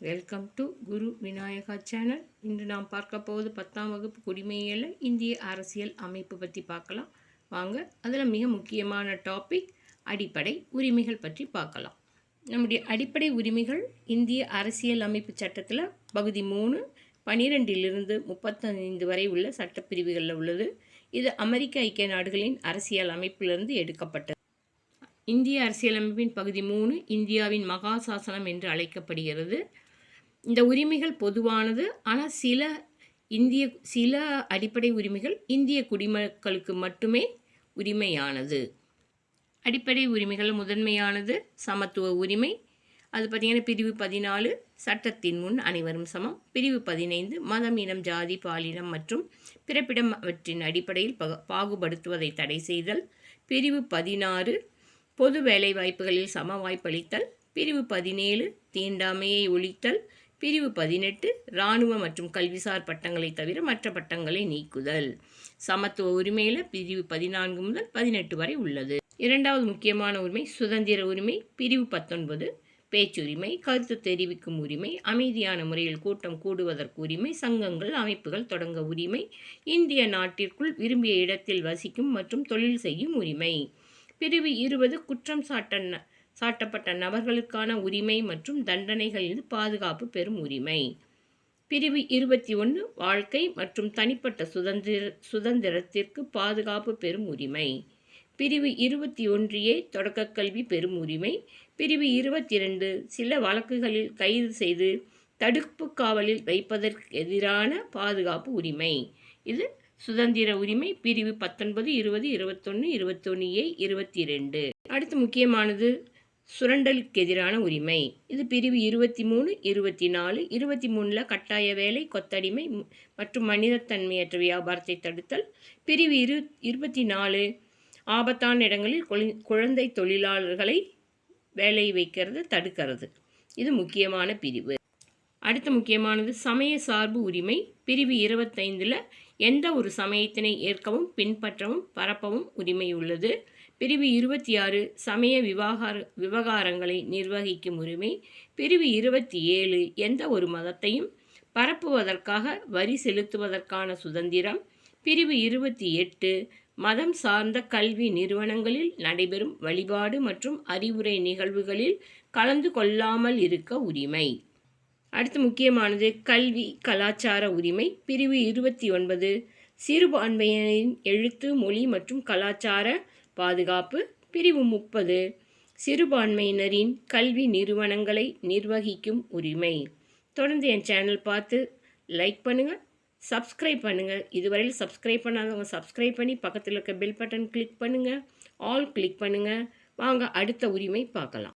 Welcome to Guru Vinayaka channel இன்று நாம் பார்க்க போவது பத்தாம் வகுப்பு குடிமையில இந்திய அரசியல் அமைப்பு பற்றி பார்க்கலாம். வாங்க அதில் மிக முக்கியமான டாபிக் அடிப்படை உரிமைகள் பற்றி பார்க்கலாம். நம்முடைய அடிப்படை உரிமைகள் இந்திய அரசியல் அமைப்பு சட்டத்தில் பகுதி மூணு பனிரெண்டிலிருந்து முப்பத்தைந்து வரை உள்ள சட்டப்பிரிவுகளில் உள்ளது. இது அமெரிக்க ஐக்கிய நாடுகளின் அரசியல் அமைப்பிலிருந்து எடுக்கப்பட்டது. இந்திய அரசியலமைப்பின் பகுதி மூணு இந்தியாவின் மகா சாசனம் என்று அழைக்கப்படுகிறது. இந்த உரிமைகள் பொதுவானது. ஆனால் சில இந்திய சில அடிப்படை உரிமைகள் இந்திய குடிமக்களுக்கு மட்டுமே உரிமையானது. அடிப்படை உரிமைகள் முதன்மையானது சமத்துவ உரிமை. அது பார்த்திங்கன்னா பிரிவு பதினாலு சட்டத்தின் முன் அனைவரும் சமம். பிரிவு பதினைந்து மதம் இனம் ஜாதி பாலினம் மற்றும் பிறப்பிடம் அவற்றின் அடிப்படையில் பாகுபடுத்துவதை தடை செய்தல். பிரிவு பதினாறு பொது வேலை வாய்ப்புகளில் சம வாய்ப்பளித்தல் பிரிவு பதினேழு தீண்டாமையை ஒழித்தல் பிரிவு பதினெட்டு இராணுவ மற்றும் கல்விசார் பட்டங்களை தவிர மற்ற பட்டங்களை நீக்குதல். சமத்துவ உரிமையில் பிரிவு பதினான்கு முதல் பதினெட்டு வரை உள்ளது. இரண்டாவது முக்கியமான உரிமை சுதந்திர உரிமை பிரிவு பத்தொன்பது பேச்சுரிமை கருத்து தெரிவிக்கும் உரிமை அமைதியான முறையில் கூட்டம் கூடுவதற்கு உரிமை சங்கங்கள் அமைப்புகள் தொடங்க உரிமை இந்திய நாட்டிற்குள் விரும்பிய இடத்தில் வசிக்கும் மற்றும் தொழில் செய்யும் உரிமை. பிரிவு இருபது குற்றம் சாட்ட சாட்டப்பட்ட நபர்களுக்கான உரிமை மற்றும் தண்டனைகளில் பாதுகாப்பு பெறும் உரிமை. பிரிவு இருபத்தி ஒன்று வாழ்க்கை மற்றும் தனிப்பட்ட சுதந்திர சுதந்திரத்திற்கு பாதுகாப்பு பெறும் உரிமை. பிரிவு இருபத்தி ஒன்றியே தொடக்கக்கல்வி பெறும் உரிமை. பிரிவு இருபத்தி ரெண்டு சில வழக்குகளில் கைது செய்து தடுப்பு காவலில் வைப்பதற்கு எதிரான பாதுகாப்பு உரிமை. இது சுதந்திர உரிமை பிரிவு பத்தொன்பது இருபது இருபத்தொன்று இருபத்தொன்று ஏ இருபத்தி ரெண்டு அடுத்து முக்கியமானது சுரண்டலுக்கு எதிரான உரிமை. இது பிரிவு இருபத்தி மூணு இருபத்தி நாலு இருபத்தி மூணில் கட்டாய வேலை கொத்தடிமை மற்றும் மனிதத்தன்மையற்ற வியாபாரத்தை தடுத்தல். பிரிவு இரு இருபத்தி நாலு ஆபத்தான இடங்களில் குழந்தை தொழிலாளர்களை வேலை வைக்கிறது தடுக்கிறது. இது முக்கியமான பிரிவு. அடுத்த முக்கியமானது சமய சார்பு உரிமை. பிரிவு இருபத்தைந்தில் எந்த ஒரு சமயத்தினை ஏற்கவும் பின்பற்றவும் பரப்பவும் உரிமை உள்ளது பிரிவு இருபத்தி ஆறு சமய விவகார விவகாரங்களை நிர்வகிக்கும் உரிமை. பிரிவு இருபத்தி ஏழு எந்த ஒரு மதத்தையும் பரப்புவதற்காக வரி செலுத்துவதற்கான சுதந்திரம். பிரிவு இருபத்தி எட்டு மதம் சார்ந்த கல்வி நிறுவனங்களில் நடைபெறும் வழிபாடு மற்றும் அறிவுரை நிகழ்வுகளில் கலந்து கொள்ளாமல் இருக்க உரிமை. அடுத்து முக்கியமானது கல்வி கலாச்சார உரிமை. பிரிவு இருபத்தி ஒன்பது சிறுபான்மையினரின் எழுத்து மொழி மற்றும் கலாச்சார பாதுகாப்பு. பிரிவு முப்பது சிறுபான்மையினரின் கல்வி நிறுவனங்களை நிர்வகிக்கும் உரிமை. தொடர்ந்து என் சேனல் பார்த்து லைக் பண்ணுங்கள் சப்ஸ்கிரைப் பண்ணுங்கள் இதுவரையில் சப்ஸ்கிரைப் பண்ணாதவங்க சப்ஸ்கிரைப் பண்ணி பக்கத்தில் இருக்க பெல் பட்டன் கிளிக் பண்ணுங்கள் ஆல் கிளிக் பண்ணுங்கள் வாங்க அடுத்த உரிமை பார்க்கலாம்.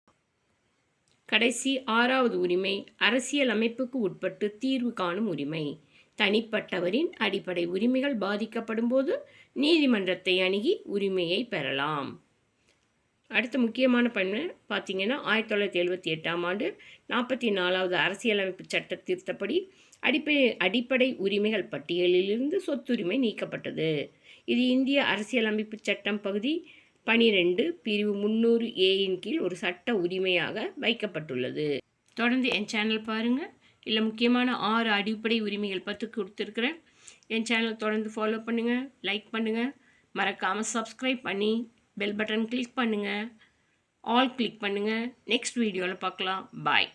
கடைசி ஆறாவது உரிமை அரசியல் அமைப்புக்கு உட்பட்டு தீர்வு காணும் உரிமை. தனிப்பட்டவரின் அடிப்படை உரிமைகள் பாதிக்கப்படும் போது நீதிமன்றத்தை அணுகி உரிமையை பெறலாம். அடுத்த முக்கியமான பண்பு பார்த்தீங்கன்னா ஆயிரத்தி தொள்ளாயிரத்தி எழுபத்தி எட்டாம் ஆண்டு நாற்பத்தி நாலாவது அரசியலமைப்பு சட்ட திருத்தப்படி அடிப்படை அடிப்படை உரிமைகள் பட்டியலிலிருந்து சொத்துரிமை நீக்கப்பட்டது. இது இந்திய அரசியலமைப்பு சட்டம் பகுதி பனிரெண்டு பிரிவு முன்னூறு ஏயின் கீழ் ஒரு சட்ட உரிமையாக வைக்கப்பட்டுள்ளது. தொடர்ந்து என் சேனல் பாருங்கள் இல்லை முக்கியமான ஆறு அடிப்படை உரிமைகள் பற்றி கொடுத்துருக்குறேன். என் சேனல் தொடர்ந்து ஃபாலோ பண்ணுங்கள் லைக் பண்ணுங்கள் மறக்காமல் சப்ஸ்கிரைப் பண்ணி பெல் பட்டன் கிளிக் பண்ணுங்கள் ஆல் கிளிக் பண்ணுங்கள் நெக்ஸ்ட் வீடியோவில் பார்க்கலாம். பாய்